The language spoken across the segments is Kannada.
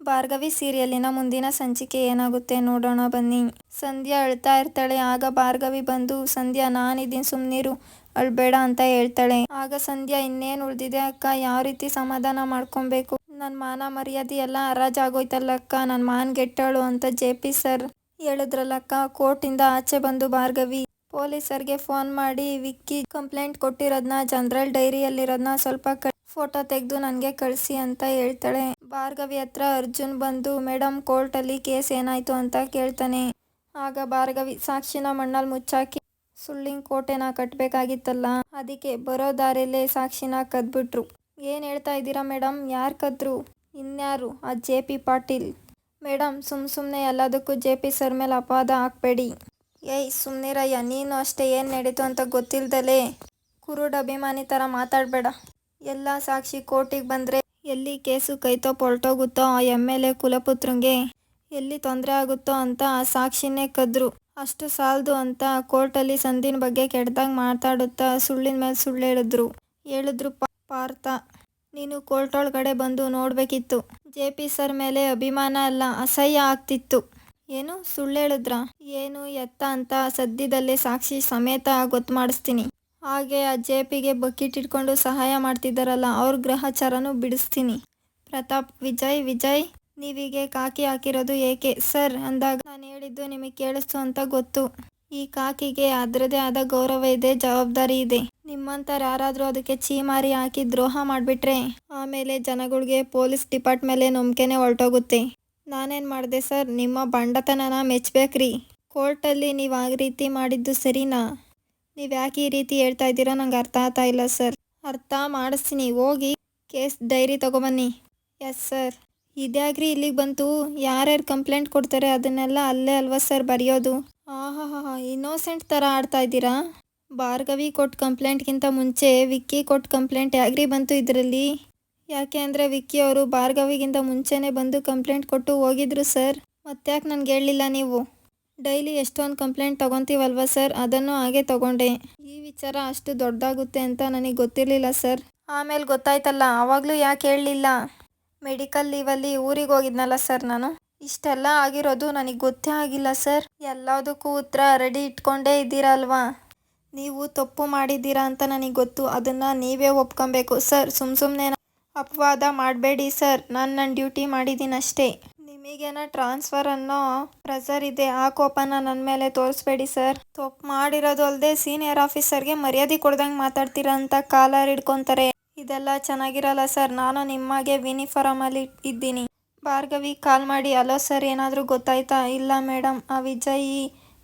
ಭಾರ್ಗವಿ ಸೀರಿಯಲ್ಲಿನ ಮುಂದಿನ ಸಂಚಿಕೆ ಏನಾಗುತ್ತೆ ನೋಡೋಣ ಬನ್ನಿ. ಸಂಧ್ಯಾ ಅಳ್ತಾ ಇರ್ತಾಳೆ. ಆಗ ಭಾರ್ಗವಿ ಬಂದು, ಸಂಧ್ಯಾ, ನಾನಿದ್ದೀನಿ, ಸುಮ್ನಿರು. ಅಳ್ಬೇಡ ಅಂತ ಹೇಳ್ತಾಳೆ. ಆಗ ಸಂಧ್ಯಾ, ಇನ್ನೇನು ಉಳಿದಿದೆ ಅಕ್ಕ? ಯಾವ ರೀತಿ ಸಮಾಧಾನ ಮಾಡ್ಕೊಬೇಕು? ನನ್ನ ಮಾನ ಮರ್ಯಾದೆ ಎಲ್ಲ ಹರಾಜಾಗೋಯ್ತಲ್ಲ ಅಕ್ಕ. ನನ್ನ ಮಾನ್ ಗೆಟ್ಟಳು ಅಂತ ಜೆ ಪಿ ಸರ್ ಹೇಳಿದ್ರಲ್ಲಕ್ಕ ಕೋರ್ಟಿಂದ ಆಚೆ ಬಂದು ಭಾರ್ಗವಿ. ಪೊಲೀಸರಿಗೆ ಫೋನ್ ಮಾಡಿ, ವಿಕ್ಕಿ, ಕಂಪ್ಲೇಂಟ್ ಕೊಟ್ಟಿರೋದನ್ನ ಜನರಲ್ ಡೈರಿಯಲ್ಲಿರೋದನ್ನ ಸ್ವಲ್ಪ ಫೋಟೋ ತೆಗೆದು ನನಗೆ ಕಳಿಸಿ ಅಂತ ಹೇಳ್ತಾಳೆ. ಭಾರ್ಗವಿ ಹತ್ರ ಅರ್ಜುನ್ ಬಂದು ಮೇಡಮ್ ಕೋರ್ಟಲ್ಲಿ ಕೇಸ್ ಏನಾಯ್ತು ಅಂತ ಕೇಳ್ತಾನೆ. ಆಗ ಭಾರ್ಗವಿ, ಸಾಕ್ಷಿನ ಮಣ್ಣಲ್ಲಿ ಮುಚ್ಚಾಕಿ, ಸುಳ್ಳಿನ ಕೋಟೆನ ಕಟ್ಟಬೇಕಾಗಿತ್ತಲ್ಲ ಅದಕ್ಕೆ ಬರೋ ದಾರಿಯಲ್ಲೇ ಸಾಕ್ಷಿನ ಕದ್ಬಿಟ್ರು. ಏನು ಹೇಳ್ತಾ ಇದ್ದೀರಾ ಮೇಡಮ್ ಯಾರು ಕದ್ರು? ಇನ್ಯಾರು? ಆ ಜೆ ಪಿ ಪಾಟೀಲ್. ಮೇಡಮ್ ಸುಮ್ ಸುಮ್ಮನೆ ಎಲ್ಲದಕ್ಕೂ ಜೆ ಪಿ ಸರ್ ಮೇಲೆ ಅಪಾದ ಹಾಕ್ಬೇಡಿ. ಏಯ್ ಸುಮ್ಮನಿರಯ್ಯ ನೀನು ಅಷ್ಟೇ ಏನು ನಡೀತು ಅಂತ ಗೊತ್ತಿಲ್ದಲೇ. ಕುರುಡ್ ಅಭಿಮಾನಿ ಥರ ಮಾತಾಡಬೇಡ. ಎಲ್ಲ ಸಾಕ್ಷಿ ಕೋರ್ಟಿಗೆ ಬಂದರೆ ಎಲ್ಲಿ ಕೇಸು ಕೈತೋ ಪೊಲ್ಟೋಗುತ್ತೋ ಆ ಎಂ ಎಲ್ ಎ ಕುಲಪುತ್ರಂಗೆ ಎಲ್ಲಿ ತೊಂದರೆ ಆಗುತ್ತೋ ಅಂತ ಆ ಸಾಕ್ಷಿನೇ ಕದ್ರು. ಅಷ್ಟು ಸಾಲದು ಅಂತ ಕೋರ್ಟಲ್ಲಿ ಸಂಧಿನ ಬಗ್ಗೆ ಕೆಟ್ಟದಾಗ ಮಾತಾಡುತ್ತಾ ಸುಳ್ಳಿನ ಮೇಲೆ ಸುಳ್ಳು ಹೇಳಿದ್ರು. ಹೇಳಿದ್ರು ಪಾರ್ಥ. ನೀನು ಕೋರ್ಟ್ ಒಳಗಡೆ ಬಂದು ನೋಡಬೇಕಿತ್ತು. ಜೆ ಪಿ ಸರ್ ಮೇಲೆ ಅಭಿಮಾನ ಅಲ್ಲ, ಅಸಹ್ಯ ಆಗ್ತಿತ್ತು. ಏನು ಸುಳ್ಳು ಹೇಳಿದ್ರ? ಏನು ಎತ್ತ ಅಂತ ಸದ್ಯದಲ್ಲೇ ಸಾಕ್ಷಿ ಸಮೇತ ಗೊತ್ತು ಮಾಡಿಸ್ತೀನಿ. ಹಾಗೆ ಆ ಜೆ ಪಿಗೆ ಬಕೆಟ್ ಇಟ್ಕೊಂಡು ಸಹಾಯ ಮಾಡ್ತಿದ್ದಾರಲ್ಲ, ಅವ್ರ ಗ್ರಹಚಾರನೂ ಬಿಡಿಸ್ತೀನಿ. ಪ್ರತಾಪ್, ವಿಜಯ್ ವಿಜಯ್, ನೀವೀಗೆ ಕಾಕಿ ಹಾಕಿರೋದು ಏಕೆ? ಸರ್, ಅಂದಾಗ ನಾನು ಹೇಳಿದ್ದು ನಿಮಗೆ ಕೇಳಿಸ್ತು ಅಂತ ಗೊತ್ತು. ಈ ಕಾಕಿಗೆ ಅದರದೇ ಆದ ಗೌರವ ಇದೆ, ಜವಾಬ್ದಾರಿ ಇದೆ. ನಿಮ್ಮಂಥವ್ರು ಯಾರಾದರೂ ಅದಕ್ಕೆ ಚೀಮಾರಿ ಹಾಕಿ ದ್ರೋಹ ಮಾಡಿಬಿಟ್ರೆ, ಆಮೇಲೆ ಜನಗಳಿಗೆ ಪೊಲೀಸ್ ಡಿಪಾರ್ಟ್ ಮೇಲೆ ನಂಬಿಕೆನೇ ಹೊರಟೋಗುತ್ತೆ. ನಾನೇನು ಮಾಡಿದೆ ಸರ್, ನಿಮ್ಮ ಬಂಡತನನ ಮೆಚ್ಚಬೇಕ್ರಿ ಕೋರ್ಟಲ್ಲಿ ನೀವು ಆ ರೀತಿ ಮಾಡಿದ್ದು ಸರಿನಾ? ನೀವು ಯಾಕೆ ಈ ರೀತಿ ಹೇಳ್ತಾ ಇದ್ದೀರಾ ನಂಗೆ ಅರ್ಥ ಆಗ್ತಾ ಇಲ್ಲ, ಸರ್. ಅರ್ಥ ಮಾಡಿಸ್ತೀನಿ. ಹೋಗಿ ಕೇಸ್ ಡೈರಿ ತಗೊಬನ್ನಿ. ಎಸ್ ಸರ್ ಇದ್ಯಾಗ್ರಿ ಇಲ್ಲಿಗೆ ಬಂತು? ಯಾರ್ಯಾರು ಕಂಪ್ಲೇಂಟ್ ಕೊಡ್ತಾರೆ? ಅದನ್ನೆಲ್ಲ ಅಲ್ಲೇ ಅಲ್ವಾ, ಸರ್, ಬರೆಯೋದು? ಆಹಾ ಹಾ ಇನ್ನೋಸೆಂಟ್ ಥರ ಆಡ್ತಾ ಇದ್ದೀರಾ? ಭಾರ್ಗವಿ ಕೊಟ್ಟು ಕಂಪ್ಲೇಂಟ್ಗಿಂತ ಮುಂಚೆ ವಿಕ್ಕಿ ಕೊಟ್ಟ ಕಂಪ್ಲೇಂಟ್ ಯಾಗ್ರಿ ಬಂತು ಇದರಲ್ಲಿ? ಯಾಕೆ ಅಂದರೆ ವಿಕ್ಕಿ ಅವರು ಭಾರ್ಗವಿಗಿಂತ ಮುಂಚೆನೇ ಬಂದು ಕಂಪ್ಲೇಂಟ್ ಕೊಟ್ಟು ಹೋಗಿದ್ರು, ಸರ್. ಮತ್ತ್ಯಾಕೆ ನನಗೆ ಹೇಳಲಿಲ್ಲ ನೀವು? ಡೈಲಿ ಎಷ್ಟೊಂದು ಕಂಪ್ಲೇಂಟ್ ತಗೊತೀವಲ್ವ ಸರ್? ಅದನ್ನು ಹಾಗೆ ತಗೊಂಡೆ. ಈ ವಿಚಾರ ಅಷ್ಟು ದೊಡ್ಡದಾಗುತ್ತೆ ಅಂತ ನನಗೆ ಗೊತ್ತಿರಲಿಲ್ಲ ಸರ್. ಆಮೇಲೆ ಗೊತ್ತಾಯ್ತಲ್ಲ ಆವಾಗಲೂ ಯಾಕೆ ಹೇಳಲಿಲ್ಲ? ಮೆಡಿಕಲ್ ಲೀವಲ್ಲಿ ಊರಿಗೆ ಹೋಗಿದ್ನಲ್ಲ ಸರ್ ನಾನು. ಇಷ್ಟೆಲ್ಲ ಆಗಿರೋದು ನನಗೆ ಗೊತ್ತೇ ಆಗಿಲ್ಲ ಸರ್. ಎಲ್ಲದಕ್ಕೂ ಉತ್ತರ ರೆಡಿ ಇಟ್ಕೊಂಡೇ ಇದ್ದೀರಲ್ವಾ? ನೀವು ತಪ್ಪು ಮಾಡಿದ್ದೀರಾ ಅಂತ ನನಗೆ ಗೊತ್ತು. ಅದನ್ನು ನೀವೇ ಒಪ್ಕೊಬೇಕು ಸರ್. ಸುಮ್ಮ ಸುಮ್ಮನೆ ಅಪವಾದ ಮಾಡಬೇಡಿ ಸರ್. ನಾನು ನನ್ನ ಡ್ಯೂಟಿ ಮಾಡಿದ್ದೀನಿ ಅಷ್ಟೇ ನಿಮಗೇನ ಟ್ರಾನ್ಸ್ಫರ್ ಅನ್ನೋ ಪ್ರೆಸರ್ ಇದೆ, ಆ ಕೋಪನ ನನ್ನ ಮೇಲೆ ತೋರಿಸ್ಬೇಡಿ ಸರ್ ತಪ್ಪು ಮಾಡಿರೋದು ಅಲ್ಲದೆ ಸೀನಿಯರ್ ಆಫೀಸರ್ಗೆ ಮರ್ಯಾದೆ ಕೊಡ್ದಂಗೆ ಮಾತಾಡ್ತೀರಾ ಅಂತ ಕಾಲರ್ ಹಿಡ್ಕೊತಾರೆ. ಇದೆಲ್ಲ ಚೆನ್ನಾಗಿರಲ್ಲ ಸರ್ ನಾನು ನಿಮಗೆ ವಿನಿಫಾರಮಲ್ಲಿ ಇದ್ದೀನಿ. ಭಾರ್ಗವಿ ಕಾಲ್ ಮಾಡಿ ಅಲೋ ಸರ್ ಏನಾದರೂ ಗೊತ್ತಾಯ್ತಾ? ಇಲ್ಲ ಮೇಡಮ್ ಆ ವಿಜಯ್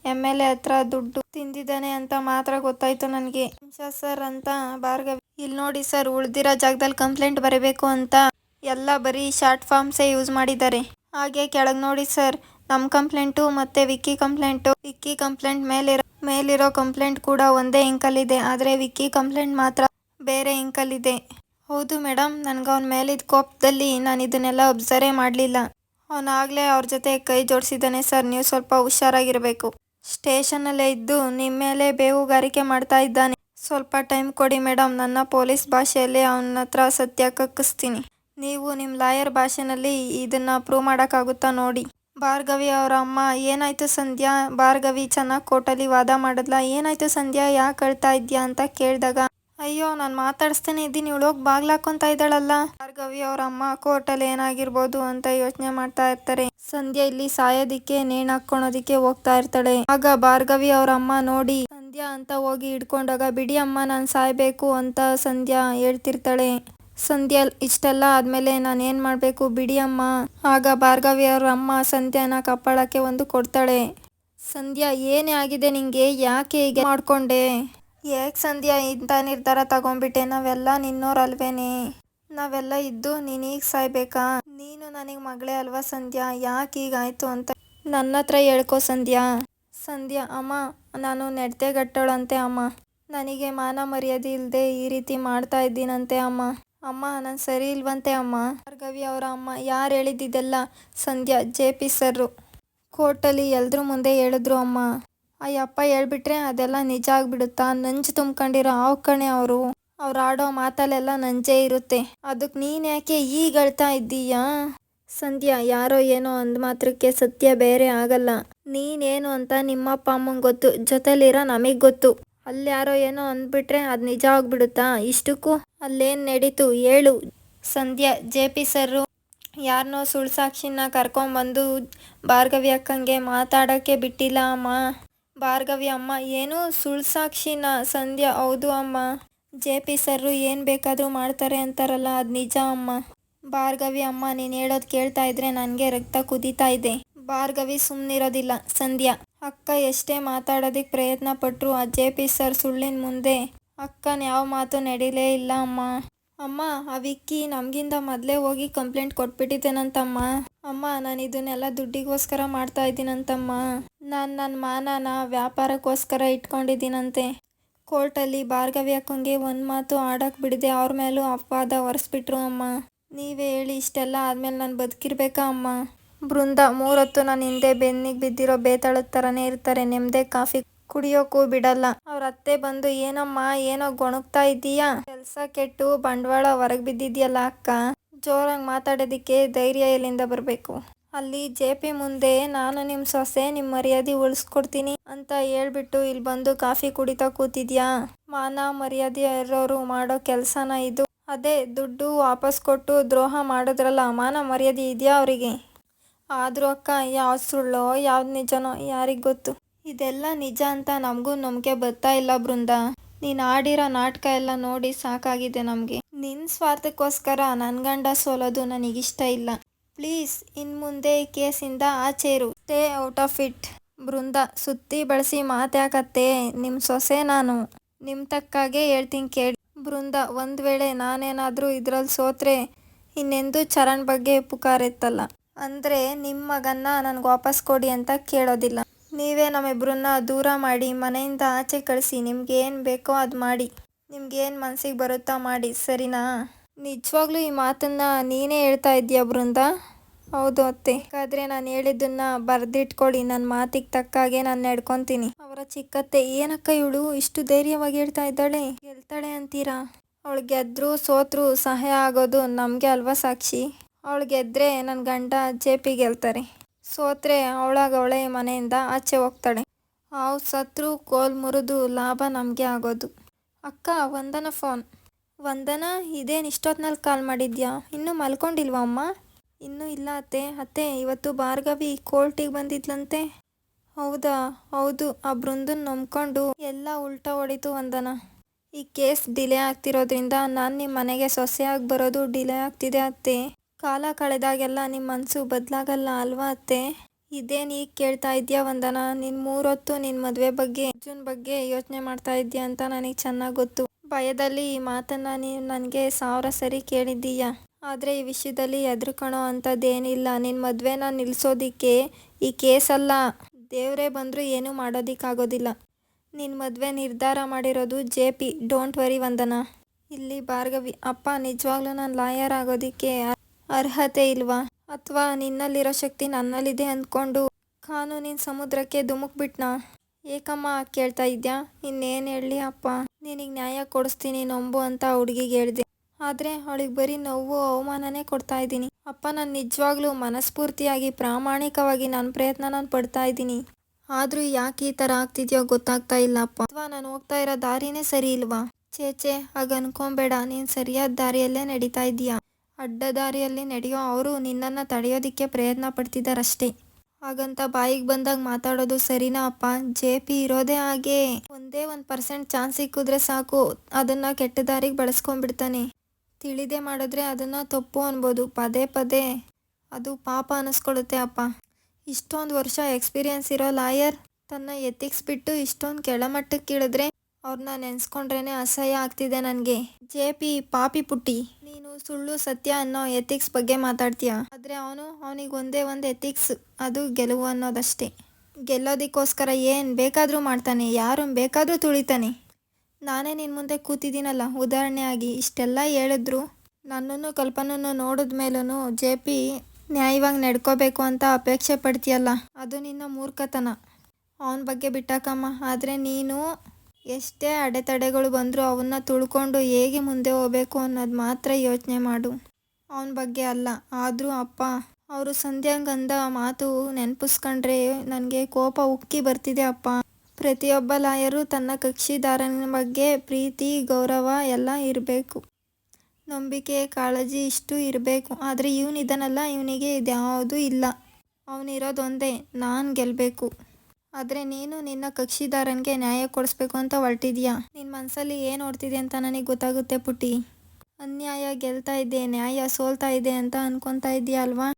ಎಂ ಎಲ್ ಎ ಹತ್ರ ದುಡ್ಡು ತಿಂದಿದ್ದಾನೆ ಅಂತ ಮಾತ್ರ ಗೊತ್ತಾಯ್ತು ನನಗೆ. ಸರ್ ಅಂತ ಭಾರ್ಗವಿ ಇಲ್ಲಿ ನೋಡಿ ಸರ್ ಉಳ್ದಿರೋ ಜಾಗದಲ್ಲಿ ಕಂಪ್ಲೇಂಟ್ ಬರಬೇಕು ಅಂತ ಎಲ್ಲ ಬರೀ ಶಾರ್ಟ್ ಫಾರ್ಮ್ಸೇ ಯೂಸ್ ಮಾಡಿದ್ದಾರೆ. ಹಾಗೆ ಕೆಳಗೆ ನೋಡಿ ಸರ್. ನಮ್ಮ ಕಂಪ್ಲೇಂಟು ಮತ್ತು ವಿಕ್ಕಿ ಕಂಪ್ಲೇಂಟು. ವಿಕ್ಕಿ ಕಂಪ್ಲೇಂಟ್ ಮೇಲಿರೋ ಮೇಲಿರೋ ಕಂಪ್ಲೇಂಟ್ ಕೂಡ ಒಂದೇ ಇಂಕಲ್ಲಿದೆ. ಆದರೆ ವಿಕ್ಕಿ ಕಂಪ್ಲೇಂಟ್ ಮಾತ್ರ ಬೇರೆ ಇಂಕಲ್ಲಿದೆ. ಹೌದು ಮೇಡಮ್ ನನಗೆ ಅವನ ಮೇಲಿದ್ದ ಕೋಪದಲ್ಲಿ ನಾನು ಇದನ್ನೆಲ್ಲ ಅಬ್ಸರ್ವೇ ಮಾಡಲಿಲ್ಲ. ಅವನಾಗಲೇ ಅವ್ರ ಜೊತೆ ಕೈ ಜೋಡಿಸಿದ್ದಾನೆ ಸರ್. ನೀವು ಸ್ವಲ್ಪ ಹುಷಾರಾಗಿರಬೇಕು. ಸ್ಟೇಷನಲ್ಲೇ ಇದ್ದು ನಿಮ್ಮ ಮೇಲೆ ಬೇಹುಗಾರಿಕೆ ಮಾಡ್ತಾ ಇದ್ದಾನೆ. ಸ್ವಲ್ಪ ಟೈಮ್ ಕೊಡಿ ಮೇಡಮ್ ನನ್ನ ಪೊಲೀಸ್ ಭಾಷೆಯಲ್ಲಿ ಅವನ ಹತ್ರ ಸತ್ಯ ಕಕ್ಕಿಸ್ತೀನಿ. ನೀವು ನಿಮ್ಮ ಲಾಯರ್ ಭಾಷೆನಲ್ಲಿ ಇದನ್ನು ಪ್ರೂವ್ ಮಾಡೋಕ್ಕಾಗುತ್ತಾ ನೋಡಿ. ಭಾರ್ಗವಿ ಅವರ ಅಮ್ಮ, ಏನಾಯ್ತು ಸಂಧ್ಯಾ? ಭಾರ್ಗವಿ ಚೆನ್ನಾಗಿ ಕೋರ್ಟಲ್ಲಿ ವಾದ ಮಾಡಿದ್ಲ. ಏನಾಯ್ತು ಸಂಧ್ಯಾ? ಯಾಕೆ ಅಳ್ತಾ ಇದ್ಯಾ ಅಂತ ಕೇಳಿದಾಗ, ಅಯ್ಯೋ, ನಾನು ಮಾತಾಡಿಸ್ತಾನೆ ಇದ್ದೀನಿ, ಇವಳು ಹೋಗಿ ಬಾಗ್ಲಾಕೊಂತ ಇದ್ದಾಳಲ್ಲ. ಭಾರ್ಗವಿ ಅವ್ರ ಅಮ್ಮ ಕೋರ್ಟಲ್ಲಿ ಏನಾಗಿರ್ಬೋದು ಅಂತ ಯೋಚನೆ ಮಾಡ್ತಾ ಇರ್ತಾರೆ. ಸಂಧ್ಯಾ ಇಲ್ಲಿ ಸಾಯೋದಿಕ್ಕೆ, ನೇಣ ಹಾಕೊಳೋದಿಕ್ಕೆ ಹೋಗ್ತಾ ಇರ್ತಾಳೆ. ಆಗ ಭಾರ್ಗವಿ ಅವ್ರ ಅಮ್ಮ, ನೋಡಿ, ಸಂಧ್ಯಾ ಅಂತ ಹೋಗಿ ಹಿಡ್ಕೊಂಡಾಗ, ಬಿಡಿ ಅಮ್ಮ, ನಾನು ಸಾಯ್ಬೇಕು ಅಂತ ಸಂಧ್ಯಾ ಹೇಳ್ತಿರ್ತಾಳೆ. ಸಂಧ್ಯಾ, ಇಷ್ಟೆಲ್ಲ ಆದ್ಮೇಲೆ ನಾನು ಏನು ಮಾಡಬೇಕು ಬಿಡಿ ಅಮ್ಮ. ಆಗ ಭಾರ್ಗವಿ ಅವ್ರ ಅಮ್ಮ ಸಂಧ್ಯಾನ ಕಪ್ಪಾಳಕ್ಕೆ ಒಂದು ಕೊಡ್ತಾಳೆ. ಸಂಧ್ಯಾ, ಏನೇ ಆಗಿದೆ ನಿಂಗೆ? ಯಾಕೆ ಹೀಗೆ ಮಾಡ್ಕೊಂಡೆ? ಯಾಕೆ ಸಂಧ್ಯಾ, ಇಂಥ ನಿರ್ಧಾರ ತಗೊಂಡ್ಬಿಟ್ಟೆ. ನಾವೆಲ್ಲ ನಿನ್ನೋರಲ್ವೇನೆ? ನಾವೆಲ್ಲ ಇದ್ದು ನೀನೀಗ ಸಾಯ್ಬೇಕಾ? ನೀನು ನನಗೆ ಮಗಳೇ ಅಲ್ವಾ ಸಂಧ್ಯಾ? ಯಾಕೆ ಹೀಗಾಯ್ತು ಅಂತ ನನ್ನ ಹತ್ರ ಹೇಳ್ಕೋ ಸಂಧ್ಯಾ. ಸಂಧ್ಯಾ, ಅಮ್ಮ, ನಾನು ನೆಡ್ತೆಗಟ್ಟೋಳಂತೆ ಅಮ್ಮ. ನನಗೆ ಮಾನ ಮರ್ಯಾದೆ ಇಲ್ಲದೆ ಈ ರೀತಿ ಮಾಡ್ತಾ ಇದ್ದೀನಂತೆ ಅಮ್ಮ. ಅಮ್ಮ, ನಾನು ಸರಿ ಇಲ್ವಂತೆ ಅಮ್ಮ. ಭಾರ್ಗವಿ ಅವರ ಅಮ್ಮ ಯಾರು ಹೇಳಿದ್ದಿದ್ದೆಲ್ಲ ಸಂಧ್ಯಾ ಜೆ ಪಿ ಸರ್ರು. ಕೋರ್ಟಲ್ಲಿ ಎಲ್ಲರ ಮುಂದೆ ಹೇಳಿದ್ರು ಅಮ್ಮ. ಅಯ್ಯಪ್ಪ ಹೇಳ್ಬಿಟ್ರೆ ಅದೆಲ್ಲ ನಿಜ ಆಗ್ಬಿಡುತ್ತಾ? ನಂಜು ತುಂಬ್ಕೊಂಡಿರೋ ಆವ್ ಕಣೆ ಅವರು. ಅವ್ರು ಆಡೋ ಮಾತಲ್ಲೆಲ್ಲ ನಂಜೇ ಇರುತ್ತೆ. ಅದಕ್ಕೆ ನೀನು ಯಾಕೆ ಈಗ ಅಳ್ತಾ ಇದ್ದೀಯಾ? ಸಂಧ್ಯಾ, ಯಾರೋ ಏನೋ ಅಂದ ಮಾತ್ರಕ್ಕೆ ಸತ್ಯ ಬೇರೆ ಆಗಲ್ಲ. ನೀನೇನು ಅಂತ ನಿಮ್ಮಪ್ಪ ಅಮ್ಮಂಗೆ ಗೊತ್ತು. ಜೊತೆಲಿರೋ ನಮಗೆ ಗೊತ್ತು. ಅಲ್ಲಿ ಯಾರೋ ಏನೋ ಅಂದ್ಬಿಟ್ರೆ ಅದು ನಿಜ ಆಗ್ಬಿಡುತ್ತಾ? ಇಷ್ಟಕ್ಕೂ ಅಲ್ಲೇನು ನಡೀತು? ಹೇಳು. ಸಂಧ್ಯಾ, ಜೆ ಪಿ ಸರ್ರು ಯಾರನ್ನೋ ಸುಳ್ಳು ಸಾಕ್ಷಿನ ಕರ್ಕೊಂಬಂದು ಭಾರ್ಗವಿ ಅಕ್ಕಂಗೆ ಮಾತಾಡೋಕ್ಕೆ ಬಿಟ್ಟಿಲ್ಲ ಅಮ್ಮ. ಭಾರ್ಗವಿ ಅಮ್ಮ, ಏನು ಸುಳ್ಳು ಸಾಕ್ಷಿನ ಸಂಧ್ಯಾ, ಹೌದು ಅಮ್ಮ. ಜೆ ಪಿ ಸರ್ರು ಏನು ಬೇಕಾದರೂ ಮಾಡ್ತಾರೆ ಅಂತಾರಲ್ಲ, ಅದು ನಿಜ ಅಮ್ಮ. ಭಾರ್ಗವಿ ಅಮ್ಮ, ನೀನು ಹೇಳೋದು ಕೇಳ್ತಾ ಇದ್ರೆ ನನಗೆ ರಕ್ತ ಕುದೀತಾ ಇದೆ. ಭಾರ್ಗವಿ ಸುಮ್ಮನಿರೋದಿಲ್ಲ ಸಂಧ್ಯಾ ಅಕ್ಕ ಎಷ್ಟೇ ಮಾತಾಡೋದಿಕ್ಕೆ ಪ್ರಯತ್ನ ಆ ಜೆ ಪಿ ಸರ್ ಸುಳ್ಳಿನ ಮುಂದೆ, ಅಕ್ಕನ ಯಾವ ಮಾತು ನಡೀಲೇ ಇಲ್ಲ ಅಮ್ಮ. ಅಮ್ಮ, ಆ ವಿಕ್ಕಿ ನಮಗಿಂತ ಮೊದಲೇ ಹೋಗಿ ಕಂಪ್ಲೇಂಟ್ ಕೊಟ್ಬಿಟ್ಟಿದ್ದೇನಂತಮ್ಮ. ಅಮ್ಮ, ನಾನು ಇದನ್ನೆಲ್ಲ ದುಡ್ಡಿಗೋಸ್ಕರ ಮಾಡ್ತಾ ಇದ್ದೀನಂತಮ್ಮ. ನಾನು ನನ್ನ ಮಾನನ ವ್ಯಾಪಾರಕ್ಕೋಸ್ಕರ ಇಟ್ಕೊಂಡಿದ್ದೀನಂತೆ. ಕೋರ್ಟಲ್ಲಿ ಭಾರ್ಗವಿ ಅಕ್ಕಂಗೆ ಒಂದು ಮಾತು ಆಡೋಕೆ ಬಿಡದೆ ಅವ್ರ ಮೇಲೂ ಅಪವಾದ ಒರೆಸ್ಬಿಟ್ರು ಅಮ್ಮ. ನೀವೇ ಹೇಳಿ ಇಷ್ಟೆಲ್ಲ ಆದಮೇಲೆ ನಾನು ಬದುಕಿರ್ಬೇಕಾ ಅಮ್ಮ? ಬೃಂದ, ಮೂರೊತ್ತು ನನ್ನ ಹಿಂದೆ ಬೆನ್ನಿಗೆ ಬಿದ್ದಿರೋ ಬೇತಾಳದ ಥರನೇ ಇರ್ತಾರೆ. ನೆಮ್ಮದೇ ಕಾಫಿ ಕುಡಿಯೋಕ್ಕೂ ಬಿಡಲ್ಲ. ಅವ್ರ ಅತ್ತೆ ಬಂದು, ಏನಮ್ಮ, ಏನೋ ಗೊಣಗ್ತಾ ಇದ್ದೀಯಾ? ಕೆಲಸ ಕೆಟ್ಟು ಬಂಡವಾಳ ಹೊರಗೆ ಬಿದ್ದಿದ್ಯಲ್ಲ ಅಕ್ಕ? ಜೋರಾಗಿ ಮಾತಾಡೋದಕ್ಕೆ ಧೈರ್ಯ ಎಲ್ಲಿಂದ ಬರಬೇಕು? ಅಲ್ಲಿ ಜೆ ಪಿ ಮುಂದೆ ನಾನು ನಿಮ್ಮ ಸೊಸೆ ನಿಮ್ಮ ಮರ್ಯಾದೆ ಉಳಿಸ್ಕೊಡ್ತೀನಿ ಅಂತ ಹೇಳ್ಬಿಟ್ಟು ಇಲ್ಲಿ ಬಂದು ಕಾಫಿ ಕುಡಿತಾ ಕೂತಿದ್ಯಾ? ಮಾನ ಮರ್ಯಾದೆ ಇರೋರು ಮಾಡೋ ಕೆಲಸನ ಇದು. ಅದೇ, ದುಡ್ಡು ವಾಪಸ್ ಕೊಟ್ಟು ದ್ರೋಹ ಮಾಡಿದ್ರಲ್ಲ, ಮಾನ ಮರ್ಯಾದೆ ಇದೆಯಾ ಅವರಿಗೆ? ಆದರೂ ಅಕ್ಕ ಯಾವ್ದು ಸುಳ್ಳೋ ಯಾವ್ದು ನಿಜನೋ ಯಾರಿಗೆ ಗೊತ್ತು? ಇದೆಲ್ಲ ನಿಜ ಅಂತ ನಮಗೂ ನಂಬಿಕೆ ಬರ್ತಾ ಇಲ್ಲ ಬೃಂದ. ನೀನು ಆಡಿರೋ ನಾಟಕ ಎಲ್ಲ ನೋಡಿ ಸಾಕಾಗಿದೆ ನಮಗೆ. ನಿನ್ನ ಸ್ವಾರ್ಥಕ್ಕೋಸ್ಕರ ನನ್ನ ಗಂಡ ಸೋಲೋದು ನನಗಿಷ್ಟ ಇಲ್ಲ. ಪ್ಲೀಸ್ ಇನ್ನು ಮುಂದೆ ಕೇಸಿಂದ ಆಚೆ ಇರು. Stay out of it Brinda, ಸುತ್ತಿ ಬಳಸಿ ಮಾತಾಕತ್ತೆ ನಿಮ್ಮ ಸೊಸೆ ನಾನು. ನಿಮ್ಮ ತಕ್ಕಾಗೆ ಹೇಳ್ತೀನಿ ಕೇಳಿ. ಬೃಂದ, ಒಂದು ವೇಳೆ ನಾನೇನಾದರೂ ಇದರಲ್ಲಿ ಸೋತ್ರೆ, ಇನ್ನೆಂದೂ ಚರಣ್ ಬಗ್ಗೆ ಪುಕಾರೆತ್ತಲ್ಲ ಅಂದರೆ ನಿಮ್ಮ ಮಗನ್ನ ನನಗೆ ವಾಪಸ್ ಕೊಡಿ ಅಂತ ಕೇಳೋದಿಲ್ಲ. ನೀವೇ ನಮ್ಮಿಬ್ಬರನ್ನ ದೂರ ಮಾಡಿ ಮನೆಯಿಂದ ಆಚೆ ಕಳಿಸಿ ನಿಮ್ಗೆ ಏನು ಬೇಕೋ ಅದು ಮಾಡಿ. ನಿಮ್ಗೇನು ಮನಸ್ಸಿಗೆ ಬರುತ್ತಾ ಮಾಡಿ, ಸರಿನಾ? ನಿಜವಾಗ್ಲೂ ಈ ಮಾತನ್ನ ನೀನೇ ಹೇಳ್ತಾ ಇದ್ದೀಯ ಬೃಂದ ಹೌದು ಅತ್ತೆ. ಹಾಗಾದ್ರೆ ನಾನು ಹೇಳಿದ್ದನ್ನ ಬರೆದಿಟ್ಕೊಳ್ಳಿ ನನ್ನ ಮಾತಿಗೆ ತಕ್ಕಾಗೆ ನಾನು ನಡ್ಕೊತೀನಿ. ಅವರ ಚಿಕ್ಕತ್ತೆ, ಏನಕ್ಕ ಇವಳು ಇಷ್ಟು ಧೈರ್ಯವಾಗಿ ಹೇಳ್ತಾ ಇದ್ದಾಳೆ? ಗೆಲ್ತಾಳೆ ಅಂತೀರಾ? ಅವಳು ಗೆದ್ರು ಸೋತ್ರು ಸಹಾಯ ಆಗೋದು ನಮಗೆ ಅಲ್ವಾ ಸಾಕ್ಷಿ? ಅವಳು ಗೆದ್ದರೆ ನನ್ನ ಗಂಡ ಜೆ ಪಿ ಗೆಲ್ತಾರೆ. ಸೋತ್ರೆ ಅವಳಾಗವಳೆ ಅವಳೇ ಮನೆಯಿಂದ ಆಚೆ ಹೋಗ್ತಾಳೆ. ಅವು ಸತ್ರು, ಕೋಲ್ ಮುರಿದು ಲಾಭ ನಮಗೆ ಆಗೋದು. ಅಕ್ಕ, ವಂದನ ಫೋನ್. ವಂದನ, ಇದೇನು ಇಷ್ಟೊತ್ತಿನಲ್ಲಿ ಕಾಲ್ ಮಾಡಿದ್ಯಾ? ಇನ್ನೂ ಮಲ್ಕೊಂಡಿಲ್ವಾ ಅಮ್ಮ? ಇನ್ನೂ ಇಲ್ಲ ಅತ್ತೆ. ಅತ್ತೆ, ಇವತ್ತು ಭಾರ್ಗವಿ ಕೋರ್ಟಿಗೆ ಬಂದಿದ್ಲಂತೆ. ಹೌದಾ? ಹೌದು. ಆ ಬೃಂದನ್ ನಂಬ್ಕೊಂಡು ಎಲ್ಲ ಉಲ್ಟಾ ಹೊಡಿತು ವಂದನ. ಈ ಕೇಸ್ ಡಿಲೇ ಆಗ್ತಿರೋದ್ರಿಂದ ನಾನು ನಿಮ್ಮ ಮನೆಗೆ ಸೊಸೆಯಾಗಿ ಬರೋದು ಡಿಲೇ ಆಗ್ತಿದೆ ಅತ್ತೆ. ಕಾಲ ಕಳೆದಾಗೆಲ್ಲ ನಿಮ್ಮ ಮನಸ್ಸು ಬದಲಾಗಲ್ಲ ಅಲ್ವಾ ಅತ್ತೆ? ಇದೇನು ಈಗ ಕೇಳ್ತಾ ಇದೆಯಾ ವಂದನ? ನಿನ್ನ ಮೂರೊತ್ತು ನಿನ್ನ ಮದುವೆ ಬಗ್ಗೆ, ಅರ್ಜುನ್ ಬಗ್ಗೆ ಯೋಚನೆ ಮಾಡ್ತಾ ಇದೆಯಾ ಅಂತ ನನಗೆ ಚೆನ್ನಾಗಿ ಗೊತ್ತು. ಭಯದಲ್ಲಿ ಈ ಮಾತನ್ನ ನೀನು ನನಗೆ ಸಾವಿರ ಸರಿ ಕೇಳಿದ್ದೀಯಾ? ಆದರೆ ಈ ವಿಷಯದಲ್ಲಿ ಹೆದರ್ಕೊಳೋ ಅಂಥದ್ದೇನಿಲ್ಲ ನಿನ್ನ ಮದುವೆನ ನಿಲ್ಲಿಸೋದಿಕ್ಕೆ ಈ ಕೇಸಲ್ಲ. ದೇವರೇ ಬಂದರೂ ಏನೂ ಮಾಡೋದಕ್ಕಾಗೋದಿಲ್ಲ. ನಿನ್ನ ಮದುವೆ ನಿರ್ಧಾರ ಮಾಡಿರೋದು J P. Don't worry Vandana. ಇಲ್ಲಿ ಭಾರ್ಗವಿ, ಅಪ್ಪ ನಿಜವಾಗ್ಲೂ ನಾನು ಲಾಯರ್ ಆಗೋದಕ್ಕೆ ಅರ್ಹತೆ ಇಲ್ವಾ? ಅಥವಾ ನಿನ್ನಲ್ಲಿರೋ ಶಕ್ತಿ ನನ್ನಲ್ಲಿದೆ ಅಂದ್ಕೊಂಡು ಕಾನೂನಿನ ಸಮುದ್ರಕ್ಕೆ ಧುಮುಕ್ಬಿಟ್ನಾ ಏಕಮ್ಮ ಕೇಳ್ತಾ ಇದ್ಯಾ? ಇನ್ನೇನು ಹೇಳಲಿ ಅಪ್ಪ. ನಿನಗೆ ನ್ಯಾಯ ಕೊಡಿಸ್ತೀನಿ ನಂಬು ಅಂತ ಹುಡುಗಿಗೆ ಹೇಳಿದೆ. ಆದರೆ ಅವಳಿಗೆ ಬರೀ ನೋವು, ಅವಮಾನನೇ ಕೊಡ್ತಾ ಇದ್ದೀನಿ. ಅಪ್ಪ ನಾನು ನಿಜವಾಗ್ಲೂ ಮನಸ್ಫೂರ್ತಿಯಾಗಿ, ಪ್ರಾಮಾಣಿಕವಾಗಿ ನನ್ನ ಪ್ರಯತ್ನ ನಾನು ಪಡ್ತಾ ಇದ್ದೀನಿ. ಆದರೂ ಯಾಕೆ ಈ ಥರ ಆಗ್ತಿದ್ಯೋ ಗೊತ್ತಾಗ್ತಾ ಇಲ್ಲ ಅಪ್ಪ. ಅಥವಾ ನಾನು ಹೋಗ್ತಾ ಇರೋ ದಾರಿನೇ ಸರಿ ಇಲ್ವಾ? ಚೇಚೆ ಹಾಗೆ ಅನ್ಕೊಂಬೇಡ. ನೀನು ಸರಿಯಾದ ದಾರಿಯಲ್ಲೇ ನಡೀತಾ ಇದೀಯಾ ಅಡ್ಡ ದಾರಿಯಲ್ಲಿ ನಡೆಯೋ ಅವರು ನಿನ್ನನ್ನು ತಡೆಯೋದಕ್ಕೆ ಪ್ರಯತ್ನ ಪಡ್ತಿದ್ದಾರಷ್ಟೇ ಹಾಗಂತ ಬಾಯಿಗೆ ಬಂದಾಗ ಮಾತಾಡೋದು ಸರಿನಾ ಅಪ್ಪ? ಜೆ ಪಿ ಇರೋದೇ ಹಾಗೆ. ಒಂದೇ ಒಂದು ಪರ್ಸೆಂಟ್ ಚಾನ್ಸ್ ಸಿಕ್ಕಿದ್ರೆ ಸಾಕು. ಅದನ್ನು ಕೆಟ್ಟ ದಾರಿಗೆ ಬಳಸ್ಕೊಂಡ್ಬಿಡ್ತಾನೆ. ತಿಳಿದೇ ಮಾಡಿದ್ರೆ ಅದನ್ನು ತಪ್ಪು ಅನ್ಬೋದು. ಪದೇ ಪದೇ. ಅದು ಪಾಪ ಅನ್ನಿಸ್ಕೊಳ್ಳುತ್ತೆ ಅಪ್ಪ. ಇಷ್ಟೊಂದು ವರ್ಷ ಎಕ್ಸ್ಪೀರಿಯನ್ಸ್ ಇರೋ ಲಾಯರ್ ತನ್ನ ಎಥಿಕ್ಸ್ ಬಿಟ್ಟು ಇಷ್ಟೊಂದು ಕೆಳಮಟ್ಟಕ್ಕೆ ಇಳಿದ್ರೆ ಅವ್ರನ್ನ ನೆನ್ಸ್ಕೊಂಡ್ರೇನೆ ಅಸಹ್ಯ ಆಗ್ತಿದೆ ನನಗೆ. ಜೆ ಪಿ, ಪಾಪಿ ಪುಟ್ಟಿ, ನೀನು ಸುಳ್ಳು, ಸತ್ಯ ಅನ್ನೋ ಎಥಿಕ್ಸ್ ಬಗ್ಗೆ ಮಾತಾಡ್ತೀಯ? ಆದರೆ ಅವನು ಅವನಿಗೆ ಒಂದೇ ಒಂದು ಎಥಿಕ್ಸ್ ಅದು ಗೆಲುವು ಅನ್ನೋದಷ್ಟೇ. ಗೆಲ್ಲೋದಕ್ಕೋಸ್ಕರ ಏನು ಬೇಕಾದರೂ ಮಾಡ್ತಾನೆ ಯಾರು ಬೇಕಾದರೂ ತುಳಿತಾನೆ. ನಾನೇ ನಿನ್ನ ಮುಂದೆ ಕೂತಿದ್ದೀನಲ್ಲ, ಉದಾಹರಣೆಯಾಗಿ, ಇಷ್ಟೆಲ್ಲ ಹೇಳಿದ್ರು, ನನ್ನನ್ನು ಕಲ್ಪನನ್ನು ನೋಡಿದ ಮೇಲೂ ಜೆ ಪಿ ನ್ಯಾಯವಾಗಿ ನಡ್ಕೋಬೇಕು ಅಂತ ಅಪೇಕ್ಷೆ ಪಡ್ತೀಯಲ್ಲ, ಅದು ನಿನ್ನ ಮೂರ್ಖತನ. ಅವನ ಬಗ್ಗೆ ಬಿಟ್ಟಾಕಮ್ಮ, ಆದರೆ ನೀನು ಎಷ್ಟೇ ಅಡೆತಡೆಗಳು ಬಂದರೂ ಅವನ್ನ ತುಳ್ಕೊಂಡು ಹೇಗೆ ಮುಂದೆ ಹೋಗಬೇಕು ಅನ್ನೋದು ಮಾತ್ರ ಯೋಚನೆ ಮಾಡು. ಅವನ ಬಗ್ಗೆ ಅಲ್ಲ, ಆದರೂ ಅಪ್ಪ, ಅವರು ಸಂಧ್ಯಾಂಗಂದ ಮಾತು ನೆನಪಿಸ್ಕೊಂಡ್ರೆ ನನಗೆ ಕೋಪ ಉಕ್ಕಿ ಬರ್ತಿದೆ ಅಪ್ಪ. ಪ್ರತಿಯೊಬ್ಬ ಲಾಯರು ತನ್ನ ಕಕ್ಷಿದಾರನ ಬಗ್ಗೆ ಪ್ರೀತಿ, ಗೌರವ ಎಲ್ಲ ಇರಬೇಕು. ನಂಬಿಕೆ, ಕಾಳಜಿ ಇಷ್ಟು ಇರಬೇಕು, ಆದರೆ ಇವನಿದನಲ್ಲ ಇವನಿಗೆ ಇದ್ಯಾವುದೂ ಇಲ್ಲ. ಅವನಿರೋದೊಂದೇ, ನಾನು ಗೆಲ್ಲಬೇಕು ಆದರೆ ನೀನು ನಿನ್ನ ಕಕ್ಷಿದಾರನಿಗೆ ನ್ಯಾಯ ಕೊಡಿಸ್ಬೇಕು ಅಂತ ಹೊರಟಿದ್ಯಾ? ನಿನ್ನ ಮನಸ್ಸಲ್ಲಿ ಏನು ಓಡ್ತಿದೆ ಅಂತ ನನಗೆ ಗೊತ್ತಾಗುತ್ತೆ ಪುಟಿ ಅನ್ಯಾಯ ಗೆಲ್ತಾ ಇದೆ, ನ್ಯಾಯ ಸೋಲ್ತಾ ಇದೆ ಅಂತ ಅನ್ಕೊತಾ ಇದೆಯಾ ಅಲ್ವಾ?